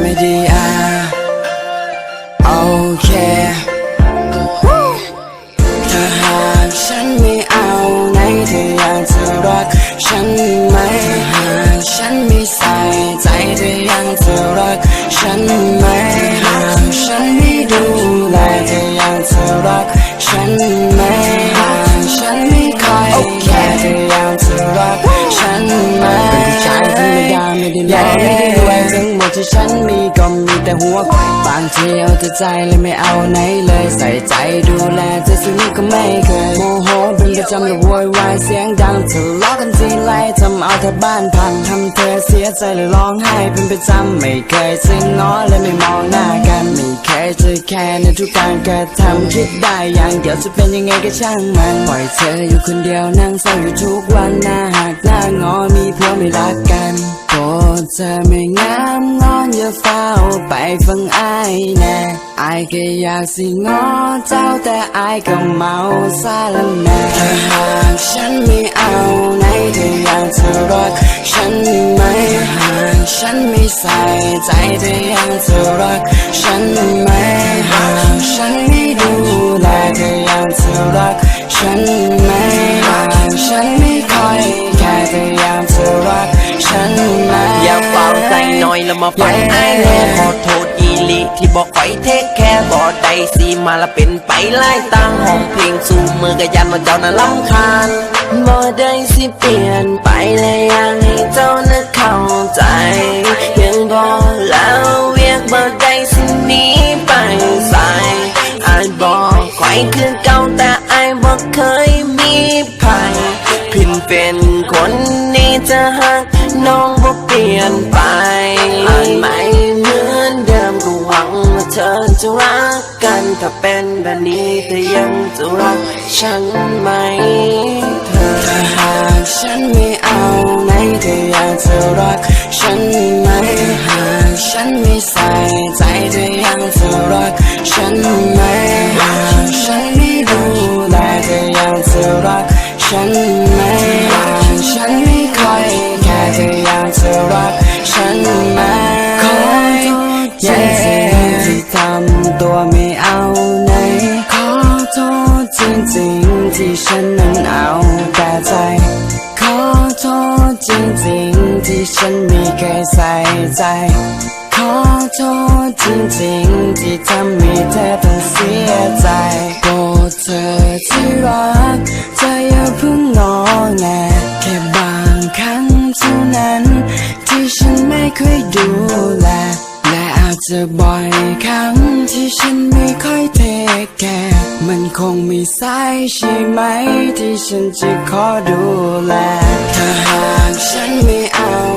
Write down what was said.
ไม่ดีอะโอเคถ้าหากฉันไม่เอาไหนเธออยากจะรักฉัน ที่ฉันมีก็มีแต่หัวบางทีเอาแต่ใจเลยไม่เอาไหนเลย ใส่ใจดูแลเธอสิ่งนี้ก็ไม่เคยโมโหเป็นประจำเลยโวยวายเสียงดังทะเลาะกันทีไรทำเอาเธอบ้านพังทำเธอเสียใจเลยร้องไห้เป็นประจำไม่เคยซึ้งง้อเลยไม่มองหน้ากันไม่เคยจะแค่ในทุกการกระทำคิดได้อย่างเดียวจะเป็นยังไงก็ช่างมันปล่อยเธออยู่คนเดียวนั่งเศร้าอยู่ทุกวันหน้าหักหน้างอมีผัวไม่รักกันโปรดเธอไม่งามงอนอย่า เฝ้าไปฟังไอายแน่อายก็อยากสิงอเจ้าแต่ไอายก็เมาซาละแน่ถ้าหากฉันไม่เอาไหนเธออยากจะรักฉันไหมหากฉันไม่ใส่ใจเธออยังจะรักฉันไหมหากฉันไม่ดูแลเธออยังจะรักฉัน มาฟังไอ้ายแน่ขอโทษอีลีที่บอกคอยเทคแค่บ่ได้สีมาละเป็นไปไล่ตั้งห้องเพลงสู่มือก็ยันว่าเจ้าน่ะลำคาญบ่ได้สิเปลี่ยนไปเลยอยากให้เจ้าน่ะเข้าใจยังบอแล้วเวียกบ่ได้สิหนีไปใส่อายบอกคอยคือเก่า ยนไปอ่านไม่เหมือนเดิมก็หวังว่าเธอจะรักกันถ้าเป็นแบบนี้เธอยังจะรักฉันไหม เธอหากฉันไม่เอาไหนเธออยากจะรักฉันไหมหากฉันไม่ใส่ใจเธอยังจะรักฉันไหมหากฉันไม่ดูแลเธอยังจะรักฉันไหม จริงที่ฉันนั้นเอาแต่ใจ ขอโทษจริงๆที่ฉันไม่เคยใส่ใจ ขอโทษจริงๆที่ทำให้เธอต้องเสียใจโปรดเธอที่รักเธออย่าเพิ่งงอแงแค่บางครั้งเท่านั้น ที่ฉันไม่เคยดูแล จะบ่อยครั้งที่ฉันไม่ค่อยเทคแคร์มันคงไม่สายใช่ไหม ที่ฉันจะขอดูแล ถ้าหากฉันไม่เอา